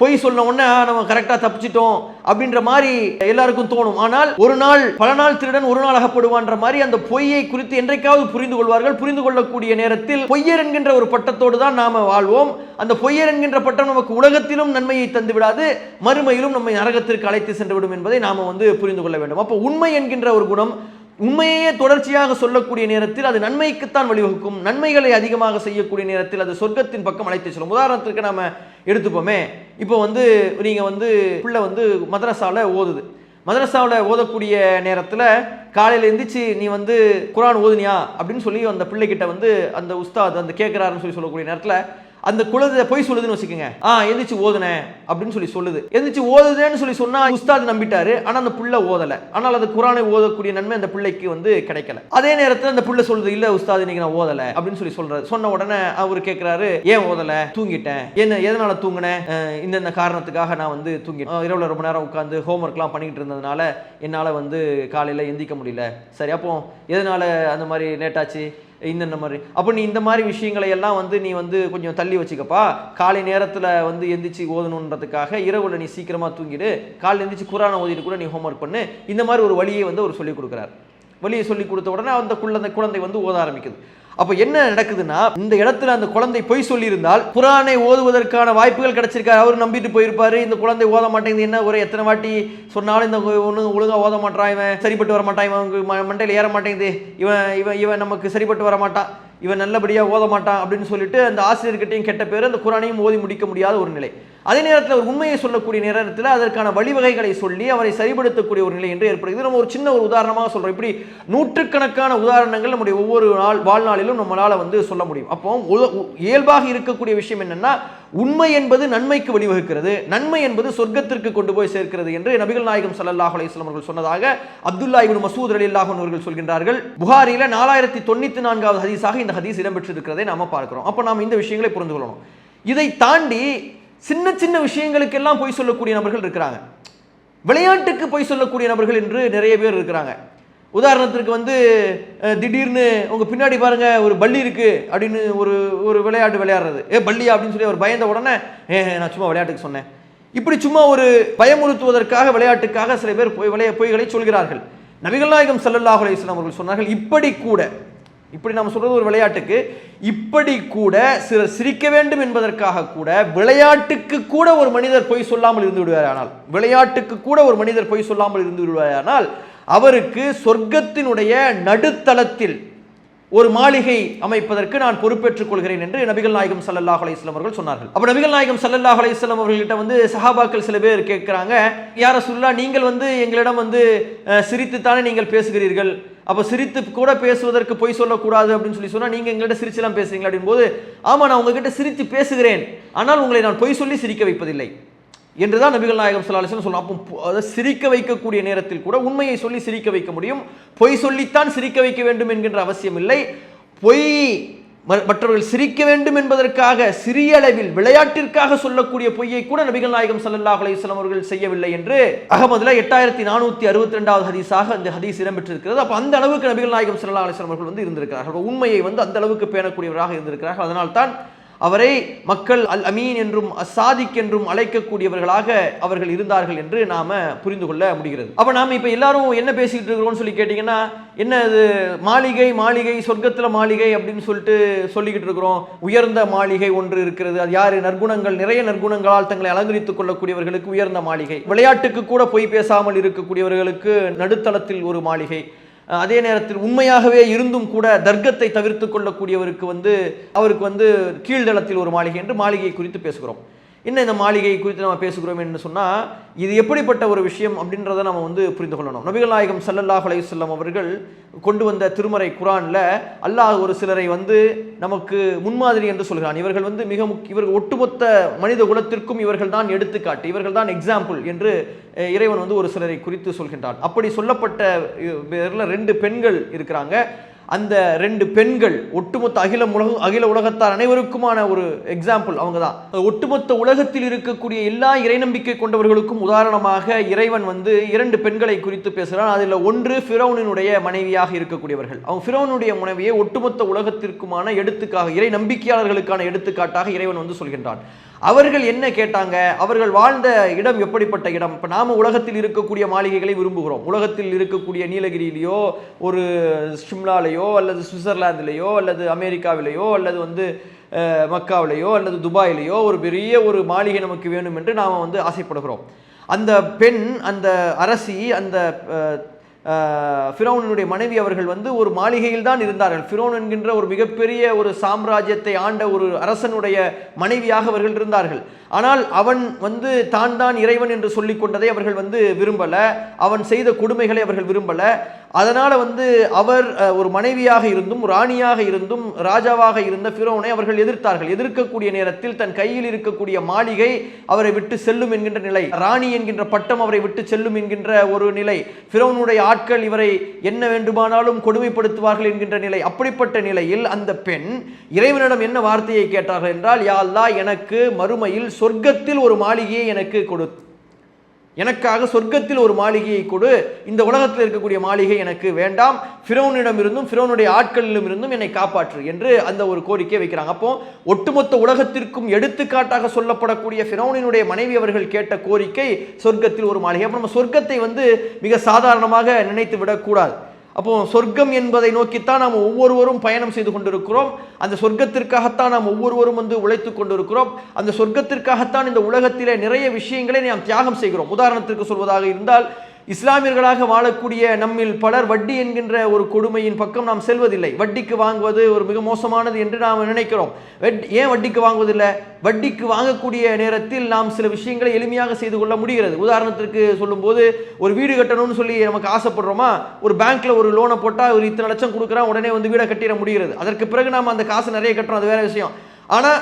பொய் சொன்ன உடனே நம்ம கரெக்டாக தப்பிச்சிட்டோம் அப்படின்ற மாதிரி எல்லாருக்கும் தோணும். ஆனால் ஒரு நாள் பல நாள் திருடன் ஒரு நாள் அகப்படுவான்ற மாதிரி அந்த பொய்யை குறித்து என்றைக்காவது புரிந்து கொள்வார்கள். புரிந்து கொள்ளக்கூடிய நேரத்தில் பொய்யர் என்கின்ற ஒரு பட்டத்தோடு தான் நாம வாழ்வோம். அந்த பொய்யர் என்கின்ற பட்டம் நமக்கு உலகத்திலும் நன்மையை தந்து விடாது மறுமையிலும் நம்மை நரகத்திற்கு அழைத்து சென்று விடும் என்பதை நாம வந்து புரிந்து கொள்ள வேண்டும். அப்போ உண்மை என்கின்ற ஒரு குணம் உண்மையே தொடர்ச்சியாக சொல்லக்கூடிய நேரத்தில் அது நன்மைக்குத்தான் வழிவகுக்கும் நன்மைகளை அதிகமாக செய்யக்கூடிய நேரத்தில் அது சொர்க்கத்தின் பக்கம் அழைத்து செல்லும். உதாரணத்திற்கு நம்ம எடுத்துப்போமே. இப்போ வந்து நீங்கள் வந்து பிள்ளை வந்து மதரசாவில் ஓதுது. மதரசாவில் ஓதக்கூடிய நேரத்தில் காலையில் எந்திரிச்சு நீ வந்து குரான் ஓதுனியா? அப்படின்னு சொல்லி அந்த பிள்ளைகிட்ட வந்து அந்த உஸ்தாத் அந்த கேட்குறாருன்னு சொல்லி சொல்லக்கூடிய நேரத்தில் அந்த குழந்தை பொய் சொல்லுதுன்னு வச்சுக்கோங்க. ஆ எந்திரிச்சு ஓதுனேன் அப்படின்னு சொல்லி சொல்லுது. எந்திரிச்சு ஓதுதேன்னு சொல்லி சொன்னா உஸ்தாத் நம்பிட்டாரு. ஆனா அந்த புள்ள ஓதல. ஆனால் அந்த குரானை ஓதக்கூடிய நன்மை அந்த பிள்ளைக்கு வந்து கிடைக்கல. அதே நேரத்தில் அந்த புள்ள சொல்லுது இல்ல உஸ்தாத் இன்னைக்கு நான் ஓதல அப்படின்னு சொல்லி சொல்றாரு. சொன்ன உடனே அவர் கேட்கிறாரு ஏன் ஓதல? தூங்கிட்டேன். என்ன எதனால தூங்கினேன் இந்தந்த காரணத்துக்காக நான் வந்து தூங்கிட்டேன். இரவுல ரொம்ப நேரம் உட்காந்து ஹோம்ஒர்க்லாம் பண்ணிக்கிட்டு இருந்ததுனால என்னால் வந்து காலையில் எந்திக்க முடியல. சரி அப்போ எதனால அந்த மாதிரி லேட்டாச்சு இந்த மாதிரி. அப்போ நீ இந்த மாதிரி விஷயங்களை எல்லாம் வந்து நீ வந்து கொஞ்சம் தள்ளி வச்சுக்கப்பா. காலை நேரத்தில் வந்து எந்திரிச்சு ஓதணுன்றதுக்காக இரவில் நீ சீக்கிரமாக தூங்கிடு. காலை எந்திரிச்சு குரானை ஓதிட்டு கூட நீ ஹோம்ஒர்க் பண்ணு. இந்த மாதிரி ஒரு வழியை வந்து அவர் சொல்லிக் கொடுக்குறாரு. வழியை சொல்லி கொடுத்த உடனே அந்த குழந்தை குழந்தை வந்து ஓத ஆரம்பிக்குது. அப்போ என்ன நடக்குதுன்னா இந்த இடத்துல அந்த குழந்தை பொய் சொல்லியிருந்தால் குரானை ஓதுவதற்கான வாய்ப்புகள் கிடைச்சிருக்காரு அவர் நம்பிட்டு போயிருப்பாரு. இந்த குழந்தை ஓத மாட்டேங்குது. என்ன ஒரு எத்தனை வாட்டி சொன்னாலும் இந்த ஒன்று ஒழுங்காக ஓத மாட்டான் இவன். சரிப்பட்டு வர மாட்டான். இவன் ம- ஏற மாட்டேங்குது. இவன் இவன் இவன் நமக்கு சரிப்பட்டு வர மாட்டான். இவன் நல்லபடியாக ஓத மாட்டான் அப்படின்னு சொல்லிட்டு அந்த ஆசிரியர்கிட்டையும் கெட்ட பேர் அந்த குரானையும் ஓதி முடிக்க முடியாத ஒரு நிலை. அதே நேரத்தில் ஒரு உண்மையை சொல்லக்கூடிய நேரத்தில் அதற்கான வழிவகைகளை சொல்லி அவரை சரிப்படுத்தக்கூடிய ஒரு நிலை என்று ஏற்படுகிறது. நம்ம ஒரு சின்ன ஒரு உதாரணமாக சொல்கிறோம் இப்படி நூற்றுக்கணக்கான உதாரணங்கள் நம்முடைய ஒவ்வொரு நாள் வாழ்நாளிலும் நம்மளால் வந்து சொல்ல முடியும். அப்போ உ- இயல்பாக இருக்கக்கூடிய விஷயம் என்னென்னா உண்மை என்பது நன்மைக்கு வழிவகுக்கிறது. நன்மை என்பது சொர்க்கத்திற்கு கொண்டு போய் சேர்க்கிறது என்று நபிகள் நாயகம் சல்லாஹ் அலைஹி வஸல்லம் அவர்கள் சொன்னதாக அப்துல்லா இப்னு மசூத் அலி அவர்கள் சொல்கின்றார்கள். புகாரில நாலாயிரத்தி தொண்ணூத்தி நான்காவது ஹதீஸாக இந்த ஹதீஸ் இடம்பெற்றிருக்கிறதை நாம பார்க்கிறோம். அப்போ நாம் இந்த விஷயங்களை புரிந்து கொள்ளணும். இதை தாண்டி சின்ன சின்ன விஷயங்களுக்கெல்லாம் பொய் சொல்லக்கூடிய நபர்கள் இருக்கிறாங்க. விளையாட்டுக்கு பொய் சொல்லக்கூடிய நபர்கள் என்று நிறைய பேர் இருக்கிறாங்க. உதாரணத்திற்கு வந்து திடீர்னு உங்கள் பின்னாடி பாருங்க ஒரு பள்ளி இருக்கு அப்படின்னு ஒரு ஒரு விளையாட்டு விளையாடுறது. ஏ பள்ளியா அப்படின்னு சொல்லி அவர் பயந்த உடனே ஏ நான் சும்மா விளையாட்டுக்கு சொன்னேன். இப்படி சும்மா ஒரு பயமுறுத்துவதற்காக விளையாட்டுக்காக சில பேர் பொய் விளைய பொய்களை சொல்கிறார்கள். நபிகள் நாயகம் ஸல்லல்லாஹு அலைஹி அவர்கள் சொன்னார்கள் இப்படி கூட இப்படி நாம் சொல்றது ஒரு விளையாட்டுக்கு. இப்படி கூட சிலர் சிரிக்க வேண்டும் என்பதற்காக கூட விளையாட்டுக்கு கூட ஒரு மனிதர் பொய் சொல்லாமல் இருந்து விடுவாரானால் விளையாட்டுக்கு கூட ஒரு மனிதர் பொய் சொல்லாமல் இருந்து விடுவாரானால் அவருக்கு சொர்க்கத்தினுடைய நடுத்தளத்தில் ஒரு மாளிகை அமைப்பதற்கு நான் பொறுப்பேற்றுக் கொள்கிறேன் என்று நபிகள் நாயகம் சல்லாஹ் அலையம் அவர்கள் சொன்னார்கள். அப்ப நபிகள் நாயகம் சல்லாஹ் அலையம் அவர்கள்ட்ட வந்து சஹாபாக்கள் சில பேர் கேட்கிறாங்க யார சொல்லா நீங்கள் வந்து எங்களிடம் வந்து சிரித்துத்தானே நீங்கள் பேசுகிறீர்கள்? அப்ப சிரித்து கூட பேசுவதற்கு பொய் சொல்லக்கூடாது அப்படின்னு சொல்லி சொன்னா நீங்க எங்கள்கிட்ட சிரிச்செல்லாம் பேசுறீங்களா? அப்படின் போது ஆமா நான் உங்ககிட்ட சிரித்து பேசுகிறேன். ஆனால் உங்களை நான் பொய் சொல்லி சிரிக்க வைப்பதில்லை. என்றுதான் நபிகள் நாயகம் ஸல்லல்லாஹு சொல்லலாம் அப்போ அதை சிரிக்க வைக்கக்கூடிய நேரத்தில் கூட உண்மையை சொல்லி சிரிக்க வைக்க முடியும். பொய் சொல்லித்தான் சிரிக்க வைக்க வேண்டும் என்கின்ற அவசியம் இல்லை. பொய் ம- மற்றவர்கள் சிரிக்க வேண்டும் என்பதற்காக சிறிய அளவில் விளையாட்டிற்காக சொல்லக்கூடிய பொய்யை கூட நபிகள் நாயகம் சல்லாஹ் அலைஹி அவர்கள் செய்யவில்லை என்று அகமதுல எட்டாயிரத்தி நானூத்தி அறுபத்தி ரெண்டாவது ஹதீஸாக அந்த ஹதீஸ் இடம்பெற்றிருக்கிறது. அப்ப அந்த அளவுக்கு நபிகள் நாயகம் ஸல்லல்லாஹு அலிஸ்லாம் அவர்கள் வந்து இருந்திருக்கிறார்கள். உண்மையை வந்து அந்த அளவுக்கு பேணக்கூடியவராக இருந்திருக்கிறார்கள். அதனால்தான் அவரை மக்கள் அல் அமீன் என்றும் அசாதிக் என்றும் அழைக்கக்கூடியவர்களாக அவர்கள் இருந்தார்கள் என்று நாம புரிந்து கொள்ள முடிகிறது. அப்ப நாம இப்ப எல்லாரும் என்ன பேசிக்கிட்டு இருக்கிறோம்னு சொல்லி கேட்டீங்கன்னா என்ன அது மாளிகை மாளிகை சொர்க்கத்துல மாளிகை அப்படின்னு சொல்லிட்டு சொல்லிக்கிட்டு இருக்கிறோம். உயர்ந்த மாளிகை ஒன்று இருக்கிறது. அது யாரு? நற்குணங்கள் நிறைய நற்குணங்களால் தங்களை அலங்கரித்துக் கொள்ளக்கூடியவர்களுக்கு உயர்ந்த மாளிகை. விளையாட்டுக்கு கூட பொய் பேசாமல் இருக்கக்கூடியவர்களுக்கு நடுத்தளத்தில் ஒரு மாளிகை. அதே நேரத்தில் உண்மையாகவே இருந்தும் கூட தர்க்கத்தை தவிர்த்து கொள்ளக்கூடியவருக்கு வந்து அவருக்கு வந்து கீழ்தளத்தில் ஒரு மாளிகை என்று மாளிகை குறித்து பேசுகிறோம். என்ன இந்த மாளிகை குறித்து நம்ம பேசுகிறோம் என்று சொன்னால் இது எப்படிப்பட்ட ஒரு விஷயம் அப்படின்றத நம்ம வந்து புரிந்து கொள்ளணும். நபிகள் நாயகம் சல்லல்லாஹ் அலையுசல்லம் அவர்கள் கொண்டு வந்த திருமறை குரானில் அல்லாஹ் ஒரு சிலரை வந்து நமக்கு முன்மாதிரி என்று சொல்கிறான். இவர்கள் வந்து மிக முக்கிய இவர்கள் ஒட்டுமொத்த மனித குலத்திற்கும் இவர்கள் தான் எடுத்துக்காட்டு இவர்கள் தான் எக்ஸாம்பிள் என்று இறைவன் வந்து ஒரு சிலரை குறித்து சொல்கின்றான். அப்படி சொல்லப்பட்ட ரெண்டு பெண்கள் இருக்கிறாங்க. அந்த ரெண்டு பெண்கள் ஒட்டுமொத்த அகில உலக அகில உலகத்தார் அனைவருக்குமான ஒரு எக்ஸாம்பிள் அவங்க தான் ஒட்டுமொத்த உலகத்தில் இருக்கக்கூடிய எல்லா இறை நம்பிக்கை கொண்டவர்களுக்கும் உதாரணமாக இறைவன் வந்து இரண்டு பெண்களை குறித்து பேசுகிறான். அதில் ஒன்று ஃபிரௌனினுடைய மனைவியாக இருக்கக்கூடியவர்கள். அவங்க ஃபிரௌனுடைய மனைவியை ஒட்டுமொத்த உலகத்திற்குமான எடுத்துக்காக இறை நம்பிக்கையாளர்களுக்கான எடுத்துக்காட்டாக இறைவன் வந்து சொல்கின்றான். அவர்கள் என்ன கேட்டாங்க? அவர்கள் வாழ்ந்த இடம் எப்படிப்பட்ட இடம்? இப்போ நாம் உலகத்தில் இருக்கக்கூடிய மாளிகைகளை விரும்புகிறோம். உலகத்தில் இருக்கக்கூடிய நீலகிரியிலேயோ ஒரு ஷிம்லாலேயோ அல்லது சுவிட்சர்லாந்துலேயோ அல்லது அமெரிக்காவிலேயோ அல்லது வந்து மக்காவிலேயோ அல்லது துபாயிலேயோ ஒரு பெரிய ஒரு மாளிகை நமக்கு வேணும் என்று நாம் வந்து ஆசைப்படுகிறோம். அந்த பெண் அந்த அரசி அந்த அஹ், மனைவி அவர்கள் வந்து ஒரு மாளிகையில் தான் இருந்தார்கள். ஃபிரோன் என்கின்ற ஒரு மிகப்பெரிய ஒரு சாம்ராஜ்யத்தை ஆண்ட ஒரு அரசனுடைய மனைவியாக அவர்கள் இருந்தார்கள். ஆனால் அவன் வந்து தான் தான் இறைவன் என்று சொல்லிக் கொண்டதை அவர்கள் வந்து விரும்பல. அவன் செய்த கொடுமைகளை அவர்கள் விரும்பல. அதனால் வந்து அவர் ஒரு மனைவியாக இருந்தும் ராணியாக இருந்தும் ராஜாவாக இருந்த ஃபிரோனை அவர்கள் எதிர்த்தார்கள். எதிர்க்கக்கூடிய நேரத்தில் தன் கையில் இருக்கக்கூடிய மாளிகை அவரை விட்டு செல்லும் என்கின்ற நிலை ராணி என்கின்ற பட்டம் அவரை விட்டு செல்லும் என்கின்ற ஒரு நிலை ஃபிரோனுடைய ஆட்கள் இவரை என்ன வேண்டுமானாலும் கொடுமைப்படுத்துவார்கள் என்கின்ற நிலை அப்படிப்பட்ட நிலையில் அந்த பெண் இறைவனிடம் என்ன வார்த்தையை கேட்டார்கள் என்றால் யாழ்லா எனக்கு மறுமையில் சொர்க்கத்தில் ஒரு மாளிகையை எனக்கு கொடு எனக்காக சொர்க்கத்தில் ஒரு மாளிகையை கொடு. இந்த உலகத்தில் இருக்கக்கூடிய மாளிகை எனக்கு வேண்டாம். ஃபிரோனிடம் இருந்தும் ஃபிரோனுடைய ஆட்களிலும் இருந்தும் என்னை காப்பாற்று என்று அந்த ஒரு கோரிக்கை வைக்கிறாங்க. அப்போ ஒட்டுமொத்த உலகத்திற்கும் எடுத்துக்காட்டாக சொல்லப்படக்கூடிய ஃபிரோனினுடைய மனைவி அவர்கள் கேட்ட கோரிக்கை சொர்க்கத்தில் ஒரு மாளிகை. அப்போ நம்ம சொர்க்கத்தை வந்து மிக சாதாரணமாக நினைத்து விடக்கூடாது. அப்போ சொர்க்கம் என்பதை நோக்கித்தான் நாம் ஒவ்வொருவரும் பயணம் செய்து கொண்டிருக்கிறோம். அந்த சொர்க்கத்திற்காகத்தான் நாம் ஒவ்வொருவரும் வந்து உழைத்து கொண்டிருக்கிறோம். அந்த சொர்க்கத்திற்காகத்தான் இந்த உலகத்திலே நிறைய விஷயங்களை நாம் தியாகம் செய்கிறோம். உதாரணத்திற்கு சொல்வதாக இருந்தால் இஸ்லாமியர்களாக வாழக்கூடிய நம்மில் பலர் வட்டி என்கின்ற ஒரு கொடுமையின் பக்கம் நாம் செல்வதில்லை. வட்டிக்கு வாங்குவது ஒரு மிக மோசமானது என்று நாம் நினைக்கிறோம். ஏன் வட்டிக்கு வாங்குவதில்லை? வட்டிக்கு வாங்கக்கூடிய நேரத்தில் நாம் சில விஷயங்களை எளிமையாக செய்து கொள்ள முடிகிறது. உதாரணத்திற்கு சொல்லும்போது ஒரு வீடு கட்டணும்னு சொல்லி நமக்கு ஆசைப்படுறோமா? ஒரு பேங்க்ல ஒரு லோனை போட்டால் ஒரு இத்தனை லட்சம் கொடுக்குறான் உடனே வந்து வீடை கட்டிட முடிகிறது. அதற்கு பிறகு நாம் அந்த காசு நிறைய கட்டுறோம். அது வேற விஷயம். ஆனால்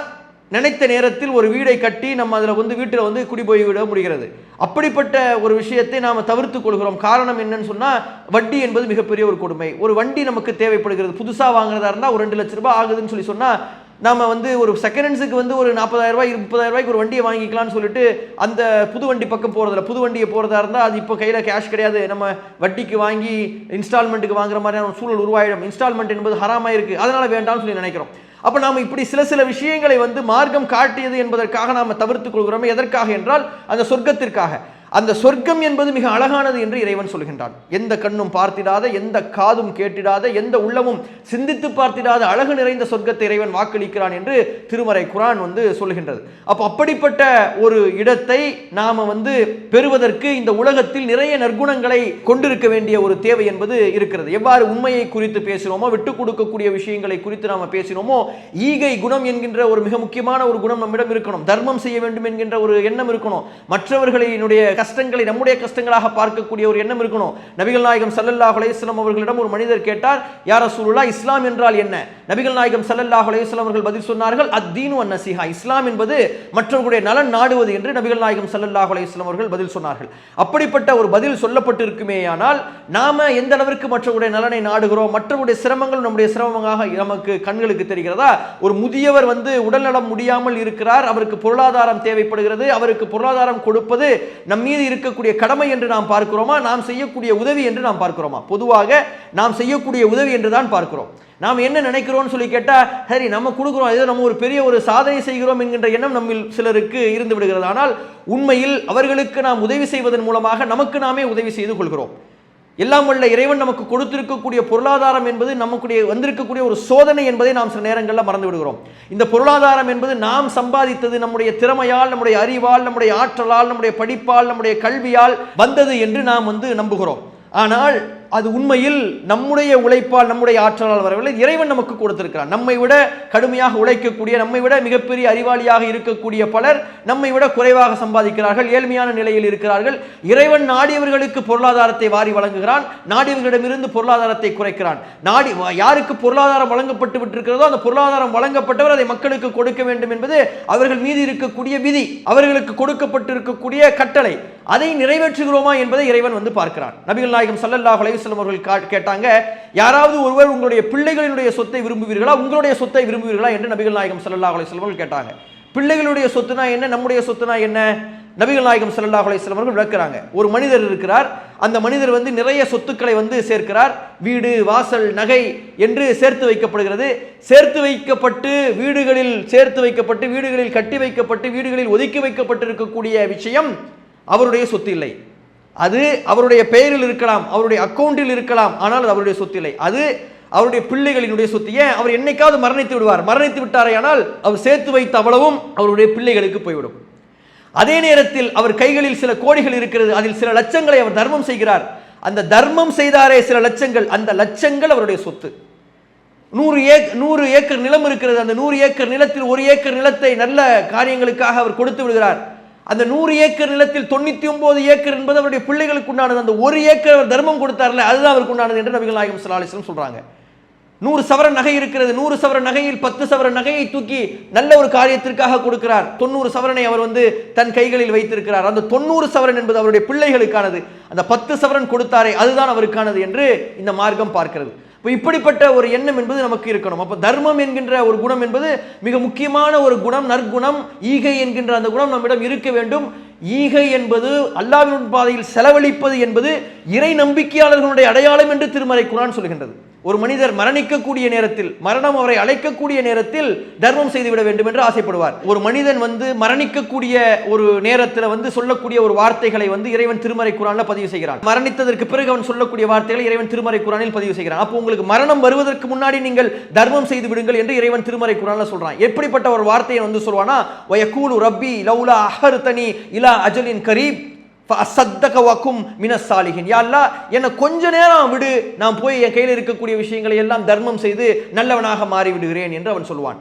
நினைத்த நேரத்தில் ஒரு வீடை கட்டி நம்ம அதில் வந்து வீட்டில் வந்து குடி போய் விட முடிகிறது. அப்படிப்பட்ட ஒரு விஷயத்தை நாம் தவிர்த்து கொள்கிறோம். காரணம் என்னன்னு சொன்னால் வட்டி என்பது மிகப்பெரிய ஒரு கொடுமை. ஒரு வண்டி நமக்கு தேவைப்படுகிறது. புதுசாக வாங்குறதா இருந்தால் ஒரு ரெண்டு லட்ச ரூபாய் ஆகுதுன்னு சொல்லி சொன்னால் நம்ம வந்து ஒரு செகண்ட் ஹேண்ட்ஸுக்கு வந்து ஒரு நாற்பதாயிரம் ரூபாய் முப்பதாயிரம் ரூபாய்க்கு ஒரு வண்டியை வாங்கிக்கலாம்னு சொல்லிட்டு அந்த புது வண்டி பக்கம் போகிறதில்ல புது வண்டியை போகிறதா இருந்தால் அது இப்போ கையில் கேஷ் கிடையாது. நம்ம வட்டிக்கு வாங்கி இன்ஸ்டால்மெண்ட்டுக்கு வாங்குற மாதிரியான சூழல் உருவாயிடும். இன்ஸ்டால்மெண்ட் என்பது ஹராமாக இருக்குது அதனால் வேண்டாம்னு சொல்லி நினைக்கிறோம். அப்போ நாம் இப்படி சில சில விஷயங்களை வந்து மார்க்கம் காட்டியது என்பதற்காக நாம் தவிர்த்து கொள்கிறோமே எதற்காக என்றால் அந்த சொர்க்கத்திற்காக. அந்த சொர்க்கம் என்பது மிக அழகானது என்று இறைவன் சொல்கின்றான். எந்த கண்ணும் பார்த்திடாத எந்த காதும் கேட்டிடாத எந்த உள்ளமும் சிந்தித்து பார்த்திடாத அழகு நிறைந்த சொர்க்கத்தை இறைவன் வாக்களிக்கிறான் என்று திருமறை குரான் வந்து சொல்கின்றது. அப்போ அப்படிப்பட்ட ஒரு இடத்தை நாம் வந்து பெறுவதற்கு இந்த உலகத்தில் நிறைய நற்குணங்களை கொண்டிருக்க வேண்டிய ஒரு தேவை என்பது இருக்கிறது. எவ்வாறு உண்மையை குறித்து பேசினோமோ விட்டு கொடுக்கக்கூடிய விஷயங்களை குறித்து நாம் பேசினோமோ ஈகை குணம் என்கின்ற ஒரு மிக முக்கியமான ஒரு குணம் நம்மிடம் இருக்கணும். தர்மம் செய்ய வேண்டும் என்கின்ற ஒரு எண்ணம் இருக்கணும். மற்றவர்களினுடைய கஷ்டங்களை நம்முடைய கஷ்டங்களாக பார்க்கக்கூடிய ஒரு எண்ணம் இருக்கணும். நபிகள் நாயகம் சல்லல்லாஹ் அலையம் அவர்களிடம் ஒரு மனிதர் கேட்டார் யார சூழலா இஸ்லாம் என்றால் என்ன? நபிகள் நாயகம் சல்லல்லாஹ் அலைஹி அவர்கள் பதில் சொன்னார்கள் அத்தீனு அன் நசிஹா. இஸ்லாம் என்பது மற்றவர்களுடைய நலன் நாடுவது என்று நபிகள் நாயகம் சல்லல்லாஹ் அலைஹி அவர்கள் பதில் சொன்னார்கள். அப்படிப்பட்ட ஒரு பதில் சொல்லப்பட்டிருக்குமேயானால் நாம எந்த அளவிற்கு மற்றவருடைய நலனை நாடுகிறோம் மற்றவருடைய சிரமங்கள் நம்முடைய சிரமமாக நமக்கு கண்களுக்கு தெரிகிறதா? ஒரு முதியவர் வந்து உடல்நலம் முடியாமல் இருக்கிறார் அவருக்கு பொருளாதாரம் தேவைப்படுகிறது அவருக்கு பொருளாதாரம் கொடுப்பது நம் மீது இருக்கக்கூடிய கடமை என்று நாம் பார்க்கிறோமா? நாம் செய்யக்கூடிய உதவி என்று நாம் பார்க்கிறோமா? பொதுவாக நாம் செய்யக்கூடிய உதவி என்று தான் பார்க்கிறோம். நாம் என்ன நினைக்கிறோம்னு சொல்லி கேட்டால் சரி நம்ம கொடுக்குறோம். ஏதோ நம்ம ஒரு பெரிய ஒரு சாதனை செய்கிறோம் என்கின்ற எண்ணம் நம்மில் சிலருக்கு இருந்து விடுகிறது. ஆனால் உண்மையில் அவர்களுக்கு நாம் உதவி செய்வதன் மூலமாக நமக்கு நாமே உதவி செய்து கொள்கிறோம். எல்லாம் உள்ள இறைவன் நமக்கு கொடுத்திருக்கக்கூடிய பொருளாதாரம் என்பது நமக்குடைய வந்திருக்கக்கூடிய ஒரு சோதனை என்பதை நாம் சில நேரங்களில் மறந்து விடுகிறோம். இந்த பொருளாதாரம் என்பது நாம் சம்பாதித்தது நம்முடைய திறமையால் நம்முடைய அறிவால் நம்முடைய ஆற்றலால் நம்முடைய படிப்பால் நம்முடைய கல்வியால் வந்தது என்று நாம் வந்து நம்புகிறோம். ஆனால் அது உண்மையில் நம்முடைய உழைப்பால் நம்முடைய ஆற்றலால் வரவில்லை. இறைவன் நமக்கு கொடுத்திருக்கிறான். நம்மை விட கடுமையாக உழைக்கக்கூடிய நம்மை விட மிகப்பெரிய அறிவாளியாக இருக்கக்கூடிய பலர் நம்மை விட குறைவாக சம்பாதிக்கிறார்கள் ஏழ்மையான நிலையில் இருக்கிறார்கள். இறைவன் நாடியவர்களுக்கு பொருளாதாரத்தை வாரி வழங்குகிறான். நாடியவர்களிடமிருந்து பொருளாதாரத்தை குறைக்கிறான். நாடி யாருக்கு பொருளாதாரம் வழங்கப்பட்டு விட்டிருக்கிறதோ அந்த பொருளாதாரம் வழங்கப்பட்டவர் அதை மக்களுக்கு கொடுக்க வேண்டும் என்பது அவர்கள் மீது இருக்கக்கூடிய விதி அவர்களுக்கு கொடுக்கப்பட்டு இருக்கக்கூடிய கட்டளை. அதை நிறைவேற்றுகிறோமா என்பதை இறைவன் வந்து பார்க்கிறான். நபிகள் நாயகம் சல்லல்லா அலையுஸ்லம் அவர்கள் கேட்டாங்க யாராவது ஒருவர் உங்களுடைய பிள்ளைகளினுடைய சொத்தை விரும்புவீர்களா? உங்களுடைய சொத்தை விரும்புவீர்களா? என்று நபிகள் நாயகம் சல்லல்லா அலையுஸ்லம் அவர்கள் கேட்டாங்க. பிள்ளைகளுடைய சொத்துனா என்ன? நம்முடைய சொத்துனா என்ன? நபிகள் நாயகம் ஸல்லல்லாஹு அலைஹி அவர்கள் விளக்குறாங்க. ஒரு மனிதர் இருக்கிறார். அந்த மனிதர் வந்து நிறைய சொத்துக்களை வந்து சேர்க்கிறார். வீடு வாசல் நகை என்று சேர்த்து வைக்கப்படுகிறது. சேர்த்து வைக்கப்பட்டு வீடுகளில் சேர்த்து வைக்கப்பட்டு வீடுகளில் கட்டி வைக்கப்பட்டு வீடுகளில் ஒதுக்கி வைக்கப்பட்டிருக்கக்கூடிய விஷயம் அவருடைய சொத்து இல்லை. அது அவருடைய பெயரில் இருக்கலாம் அவருடைய அக்கவுண்டில் இருக்கலாம் ஆனால் அது அவருடைய சொத்து இல்லை. அது அவருடைய பிள்ளைகளினுடைய சொத்து. ஏன்? அவர் என்னைக்காவது மரணித்து விடுவார். மரணித்து விட்டாரே ஆனால் அவர் சேர்த்து வைத்த அவ்வளவும் அவருடைய பிள்ளைகளுக்கு போய்விடும். அதே நேரத்தில் அவர் கைகளில் சில கோடிகள் இருக்கிறது. அதில் சில லட்சங்களை அவர் தர்மம் செய்கிறார். அந்த தர்மம் செய்தாரே சில லட்சங்கள். அந்த லட்சங்கள் அவருடைய சொத்து. நூறு ஏக் நூறு ஏக்கர் நிலம் இருக்கிறது. அந்த நூறு ஏக்கர் நிலத்தில் ஒரு ஏக்கர் நிலத்தை நல்ல காரியங்களுக்காக அவர் கொடுத்து விடுகிறார். அந்த நூறு ஏக்கர் நிலத்தில் தொண்ணூற்றி ஒன்பது ஏக்கர் என்பது அவருடைய பிள்ளைகளுக்கு உண்டானது. அந்த ஒரு ஏக்கர் அவர் தர்மம் கொடுத்தார்ல அதுதான் அவருக்கு உண்டானது என்று நபிகள் நாயகம் ஸல்லல்லாஹு சொல்கிறாங்க நூறு சவரன் நகை இருக்கிறது. நூறு சவர நகையில் பத்து சவரன் நகையை தூக்கி நல்ல ஒரு காரியத்திற்காக கொடுக்கிறார். தொண்ணூறு சவரனை அவர் வந்து தன் கைகளில் வைத்திருக்கிறார். அந்த தொண்ணூறு சவரன் என்பது அவருடைய பிள்ளைகளுக்கானது. அந்த பத்து சவரன் கொடுத்தாரே அதுதான் அவருக்கானது என்று இந்த மார்க்கம் பார்க்கிறது. இப்போ இப்படிப்பட்ட ஒரு எண்ணம் என்பது நமக்கு இருக்கணும். அப்போ தர்மம் என்கின்ற ஒரு குணம் என்பது மிக முக்கியமான ஒரு குணம் நற்குணம் ஈகை என்கின்ற அந்த குணம் நம்மிடம் இருக்க வேண்டும். ஈகை என்பது அல்லாவின் பாதையில் செலவழிப்பது என்பது இறை நம்பிக்கையாளர்களுடைய அடையாளம் என்று திருமறை குரான் சொல்கின்றது. ஒரு மனிதர் மரணிக்கக்கூடிய நேரத்தில் மரணம் அவரை அழைக்கக்கூடிய நேரத்தில் தர்மம் செய்துவிட வேண்டும் என்று ஆசைப்படுவார். ஒரு மனிதன் வந்து மரணிக்கக்கூடிய ஒரு நேரத்தில் வந்து சொல்லக்கூடிய ஒரு வார்த்தைகளை வந்து இறைவன் திருமறை குரான்ல பதிவு செய்கிறான். மரணித்ததற்கு பிறகு அவன் சொல்லக்கூடிய வார்த்தைகளை இறைவன் திருமறை குரானில் பதிவு செய்கிறான். அப்போ உங்களுக்கு மரணம் வருவதற்கு முன்னாடி நீங்கள் தர்மம் செய்து விடுங்கள் என்று இறைவன் திருமறை குரான்ல சொல்றான். எப்படிப்பட்ட ஒரு வார்த்தையை வந்து சொல்வானா வயக்கூலு ரப்பி அஹர் தனி இலா அஜலின் கரீப். அசத்தகவாக்கும் மினசாலிகின் யா என்னை கொஞ்ச நேரம் விடு. நான் போய் என் கையில் இருக்கக்கூடிய விஷயங்களை எல்லாம் தர்மம் செய்து நல்லவனாக மாறி விடுகிறேன் என்று அவன் சொல்வான்.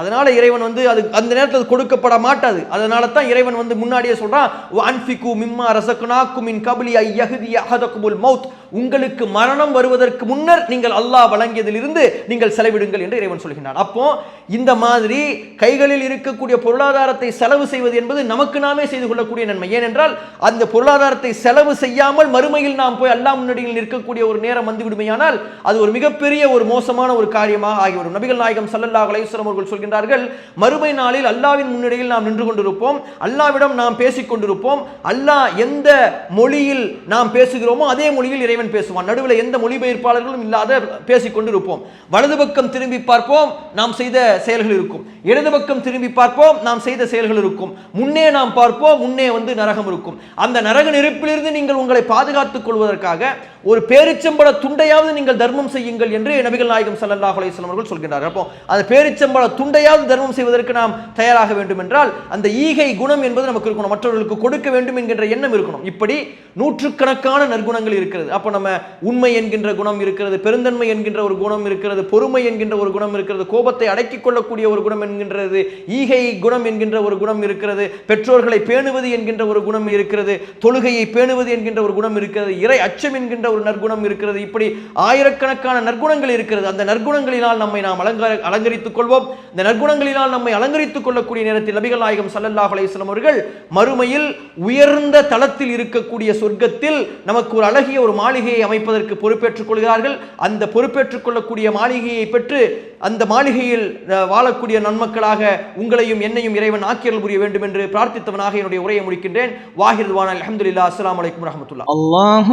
அதனால இறைவன் வந்து அது அந்த நேரத்தில் அது கொடுக்கப்பட மாட்டாது. அதனால தான் இறைவன் வந்து முன்னாடியே சொல்றான் அன்பிக்கு மிம்மா ரசக்குனாக்கும் இன் கபலி ஐயகுதி அகதகுமுல் மவுத் உங்களுக்கு மரணம் வருவதற்கு முன்னர் நீங்கள் அல்லாஹ் வழங்கியதிலிருந்து நீங்கள் செலவிடுங்கள் என்று இறைவன் சொல்கின்றான். அப்போ இந்த மாதிரி கைகளில் இருக்கக்கூடிய பொருளாதாரத்தை செலவு செய்வது என்பது நமக்கு நாமே செய்து கொள்ளக்கூடிய நன்மை. ஏனென்றால் அந்த பொருளாதாரத்தை செலவு செய்யாமல் மறுமையில் நாம் போய் அல்லாஹ் முன்னடியில் நிற்கக்கூடிய ஒரு நேரம் வந்துவிடுமையானால் அது ஒரு மிகப்பெரிய ஒரு மோசமான ஒரு காரியமாக ஆகிவிடும். நபிகள் நாயகம் ஸல்லல்லாஹு அலைஹி அவர்கள் சொல்கின்றார்கள் மறுமை நாளில் அல்லாவின் முன்னடியில் நாம் நின்று கொண்டிருப்போம். அல்லாவிடம் நாம் பேசிக் கொண்டிருப்போம். அல்லாஹ் எந்த மொழியில் நாம் பேசுகிறோமோ அதே மொழியில் இறைவன் பேசுவான். நடுவில் எந்த மொழிபெயர்ப்பாளர்களும் இல்லாத பேசிக்கொண்டிருப்போம் வலது பக்கம் திரும்பி பார்ப்போம் நாம் செய்த செயல்கள் இருக்கும். இடது பக்கம் திரும்பி பார்ப்போம் நாம் செய்த செயல்கள் இருக்கும். முன்னே நாம் பார்ப்போம் முன்னே வந்து நரகம் இருக்கும். அந்த நரக நெருப்பிலிருந்து நீங்கள் உங்களை பாதுகாத்துக் கொள்வதற்காக ஒரு பேரிச்சம்பள துண்டையாவது நீங்கள் தர்மம் செய்யுங்கள் என்று நபிகள் நாயகம் சல்லாஹ் அலைஹி அவர்கள் சொல்கிறார்கள் அப்போ அந்த பேரிச்சம்பள துண்டையாவது தர்மம் செய்வதற்கு நாம் தயாராக வேண்டும் என்றால் அந்த ஈகை குணம் என்பது நமக்கு இருக்கணும். மற்றவர்களுக்கு கொடுக்க வேண்டும் என்கின்ற எண்ணம் இருக்கணும். இப்படி நூற்றுக்கணக்கான நற்குணங்கள் இருக்கிறது. அப்போ நம்ம உண்மை என்கின்ற குணம் இருக்கிறது பெருந்தன்மை என்கின்ற ஒரு குணம் இருக்கிறது பொறுமை என்கின்ற ஒரு குணம் இருக்கிறது கோபத்தை அடக்கிக் கொள்ளக்கூடிய ஒரு குணம் என்கின்றது ஈகை குணம் என்கின்ற ஒரு குணம் இருக்கிறது பெற்றோர்களை பேணுவது என்கின்ற ஒரு குணம் இருக்கிறது தொழுகையை பேணுவது என்கின்ற ஒரு குணம் இருக்கிறது இறை அச்சம் என்கின்ற ஒரு நற்குணம் இருக்கிறது இப்படி ஆயிரக்கணக்கான நற்குணங்கள் இருக்கிறது. அந்த நற்குணங்களினால் நம்மை நாம் அலங்கார அலங்கரித்துக் கொள்வோம். இந்த நற்குணங்களினால் நம்மை அலங்கரித்துக் கொள்ளக்கூடிய நேரத்தில் நபிகள் நாயகம் சல்லல்லாஹ் அலைஹி அவர்கள் மறுமையில் உயர்ந்த தளத்தில் இருக்கக்கூடிய சொர்க்கத்தில் நமக்கு ஒரு அழகிய ஒரு மாளிகை மாளிகையை அமைப்பதற்கு பொறுப்பேற்றுக் கொள்கிறார்கள். அந்த பொறுப்பேற்றுக் கொள்ளக்கூடிய மாளிகையை பெற்று அந்த மாளிகையில் வாழக்கூடிய நன்மக்களாக உங்களையும் என்னையும் இறைவன் ஆக்கியல் புரிய வேண்டும் என்று பிரார்த்தித்தவனாக என்னுடைய உரையை முடிக்கின்றேன். வாஹிர் வான் அலமதுல்லா அஸ்லாம் வலைக்கம் ரஹமத்துல்லா அல்லாஹ்